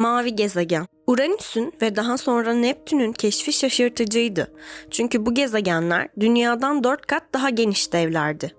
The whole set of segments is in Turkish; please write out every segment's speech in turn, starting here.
Mavi gezegen. Uranüs'ün ve daha sonra Neptün'ün keşfi şaşırtıcıydı. Çünkü bu gezegenler dünyadan 4 kat daha geniş devlerdi.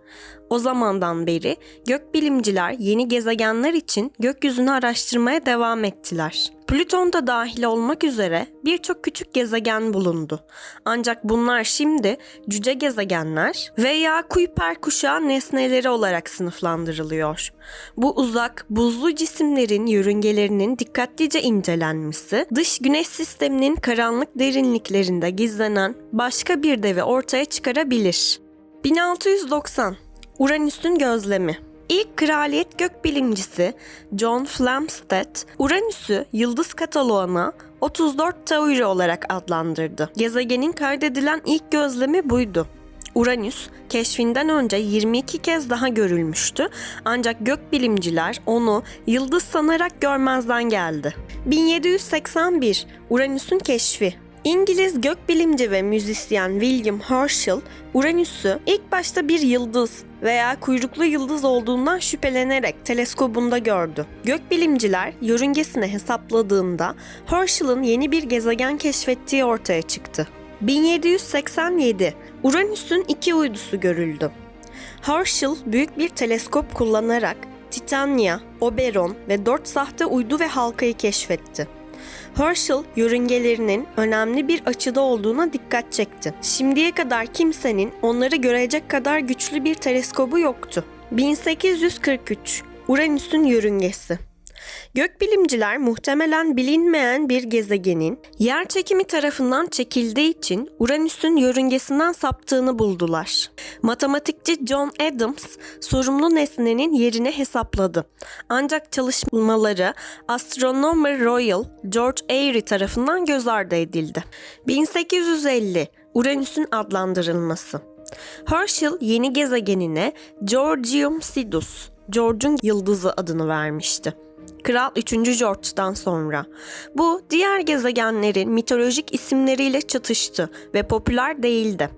O zamandan beri gökbilimciler yeni gezegenler için gökyüzünü araştırmaya devam ettiler. Plüton da dahil olmak üzere birçok küçük gezegen bulundu. Ancak bunlar şimdi cüce gezegenler veya Kuiper kuşağı nesneleri olarak sınıflandırılıyor. Bu uzak, buzlu cisimlerin yörüngelerinin dikkatlice incelenmesi, dış güneş sisteminin karanlık derinliklerinde gizlenen başka bir devi ortaya çıkarabilir. 1690 Uranüs'ün gözlemi İlk kraliyet gökbilimcisi John Flamsteed, Uranüs'ü yıldız kataloğuna 34 Tauri olarak adlandırdı. Gezegenin kaydedilen ilk gözlemi buydu. Uranüs keşfinden önce 22 kez daha görülmüştü ancak gökbilimciler onu yıldız sanarak görmezden geldi. 1781 Uranüs'ün keşfi İngiliz gökbilimci ve müzisyen William Herschel, Uranüs'ü ilk başta bir yıldız veya kuyruklu yıldız olduğundan şüphelenerek teleskobunda gördü. Gökbilimciler yörüngesini hesapladığında Herschel'ın yeni bir gezegen keşfettiği ortaya çıktı. 1787 Uranüs'ün iki uydusu görüldü. Herschel büyük bir teleskop kullanarak Titania, Oberon ve dört sahte uydu ve halkayı keşfetti. Herschel yörüngelerinin önemli bir açıda olduğuna dikkat çekti. Şimdiye kadar kimsenin onları görecek kadar güçlü bir teleskobu yoktu. 1843 Uranüs'ün yörüngesi Gökbilimciler muhtemelen bilinmeyen bir gezegenin yer çekimi tarafından çekildiği için Uranüs'ün yörüngesinden saptığını buldular. Matematikçi John Adams sorumlu nesnenin yerini hesapladı. Ancak çalışmaları Astronomer Royal George Airy tarafından göz ardı edildi. 1850 Uranüs'ün adlandırılması Herschel yeni gezegenine Georgium Sidus, George'un yıldızı adını vermişti. Kral 3. George'dan sonra. Bu diğer gezegenlerin mitolojik isimleriyle çatıştı ve popüler değildi.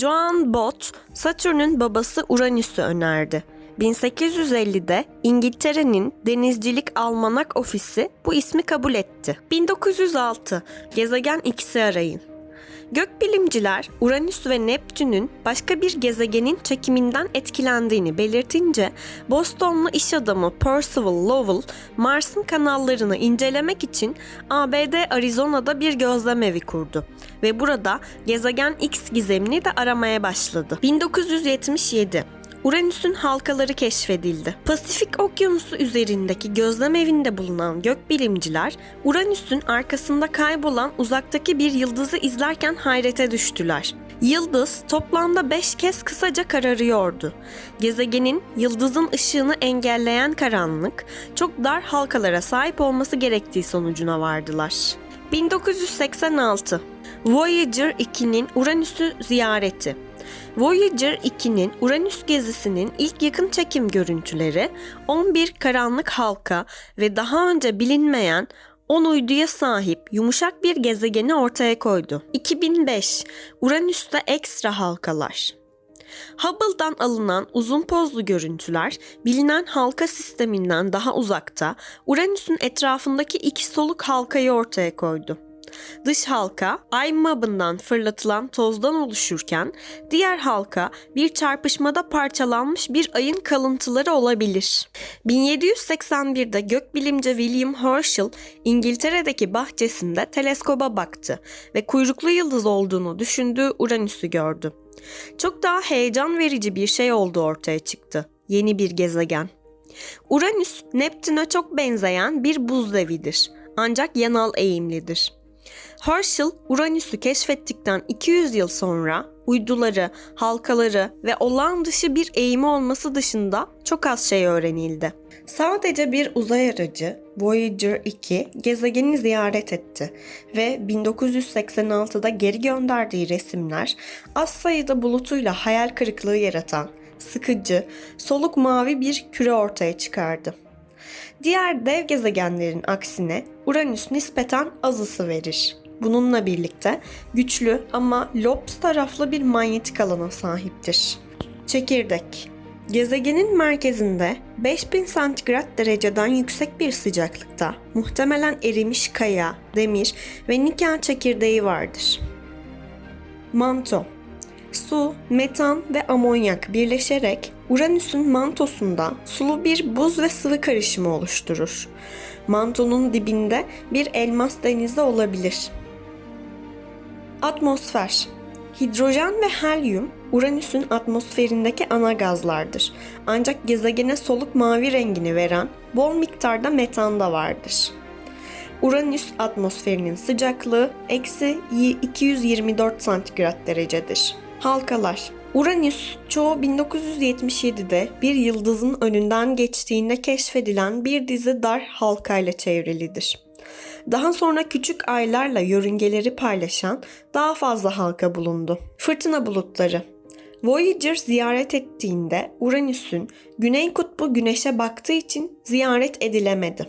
Joan Bott, Satürn'ün babası Uranüs'ü önerdi. 1850'de İngiltere'nin Denizcilik Almanak Ofisi bu ismi kabul etti. 1906 Gezegen X'i arayın. Gökbilimciler Uranüs ve Neptün'ün başka bir gezegenin çekiminden etkilendiğini belirtince Bostonlu iş adamı Percival Lowell Mars'ın kanallarını incelemek için ABD Arizona'da bir gözlem evi kurdu ve burada gezegen X gizemini de aramaya başladı. 1977 Uranüs'ün halkaları keşfedildi. Pasifik Okyanusu üzerindeki gözlem evinde bulunan gökbilimciler Uranüs'ün arkasında kaybolan uzaktaki bir yıldızı izlerken hayrete düştüler. Yıldız toplamda 5 kez kısaca kararıyordu. Gezegenin yıldızın ışığını engelleyen karanlık çok dar halkalara sahip olması gerektiği sonucuna vardılar. 1986 Voyager 2'nin Uranüs'ü ziyareti Voyager 2'nin Uranüs gezisinin ilk yakın çekim görüntüleri 11 karanlık halka ve daha önce bilinmeyen 10 uyduya sahip yumuşak bir gezegeni ortaya koydu. 2005 Uranüs'te ekstra halkalar. Hubble'dan alınan uzun pozlu görüntüler bilinen halka sisteminden daha uzakta Uranüs'ün etrafındaki iki soluk halkayı ortaya koydu. Dış halka ay mabından fırlatılan tozdan oluşurken diğer halka bir çarpışmada parçalanmış bir ayın kalıntıları olabilir. 1781'de gökbilimci William Herschel İngiltere'deki bahçesinde teleskoba baktı ve kuyruklu yıldız olduğunu düşündüğü Uranüs'ü gördü. Çok daha heyecan verici bir şey oldu ortaya çıktı. Yeni bir gezegen. Uranüs, Neptün'e çok benzeyen bir buz devidir. Ancak yanal eğimlidir. Herschel, Uranüs'ü keşfettikten 200 yıl sonra uyduları, halkaları ve olağan dışı bir eğimi olması dışında çok az şey öğrenildi. Sadece bir uzay aracı Voyager 2 gezegeni ziyaret etti ve 1986'da geri gönderdiği resimler az sayıda bulutuyla hayal kırıklığı yaratan sıkıcı, soluk mavi bir küre ortaya çıkardı. Diğer dev gezegenlerin aksine Uranüs nispeten az ısı verir. Bununla birlikte güçlü ama Lobs taraflı bir manyetik alana sahiptir. Çekirdek Gezegenin merkezinde 5000 santigrat dereceden yüksek bir sıcaklıkta muhtemelen erimiş kaya, demir ve nikel çekirdeği vardır. Manto Su, metan ve amonyak birleşerek Uranüs'ün mantosunda sulu bir buz ve sıvı karışımı oluşturur. Mantonun dibinde bir elmas denizi olabilir. Atmosfer Hidrojen ve helyum Uranüs'ün atmosferindeki ana gazlardır. Ancak gezegene soluk mavi rengini veren bol miktarda metan da vardır. Uranüs atmosferinin sıcaklığı eksi 224 santigrat derecedir. Halkalar Uranüs çoğu 1977'de bir yıldızın önünden geçtiğinde keşfedilen bir dizi dar halkayla çevrilidir. Daha sonra küçük aylarla yörüngeleri paylaşan daha fazla halka bulundu. Fırtına bulutları Voyager ziyaret ettiğinde Uranüs'ün güney kutbu güneşe baktığı için ziyaret edilemedi.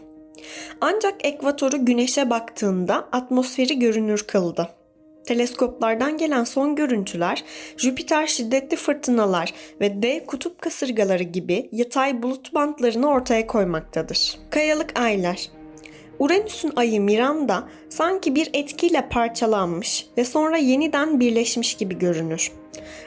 Ancak ekvatoru güneşe baktığında atmosferi görünür kıldı. Teleskoplardan gelen son görüntüler Jüpiter şiddetli fırtınalar ve dev kutup kasırgaları gibi yatay bulut bantlarını ortaya koymaktadır. Kayalık aylar Uranüs'ün ayı Miranda sanki bir etkiyle parçalanmış ve sonra yeniden birleşmiş gibi görünür.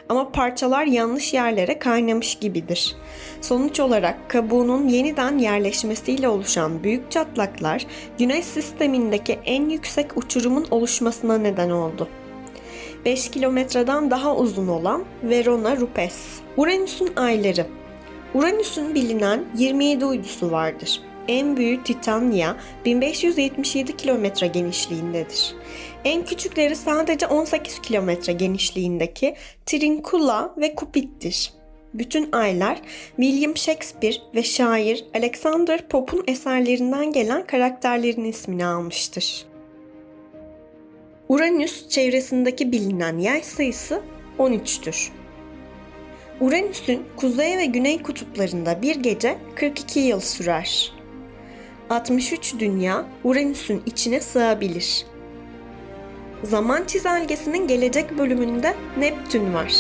Ama parçalar yanlış yerlere kaynamış gibidir. Sonuç olarak kabuğunun yeniden yerleşmesiyle oluşan büyük çatlaklar Güneş sistemindeki en yüksek uçurumun oluşmasına neden oldu. 5 kilometreden daha uzun olan Verona Rupes. Uranüs'ün ayları Uranüs'ün bilinen 27 uydusu vardır. En büyüğü Titania 1577 kilometre genişliğindedir. En küçükleri sadece 18 kilometre genişliğindeki Trincula ve Cupid'dir. Bütün aylar William Shakespeare ve şair Alexander Pope'un eserlerinden gelen karakterlerin ismini almıştır. Uranüs çevresindeki bilinen yay sayısı 13'tür. Uranüs'ün kuzey ve güney kutuplarında bir gece 42 yıl sürer. 63 dünya Uranüs'ün içine sığabilir. Zaman çizelgesinin gelecek bölümünde Neptün var.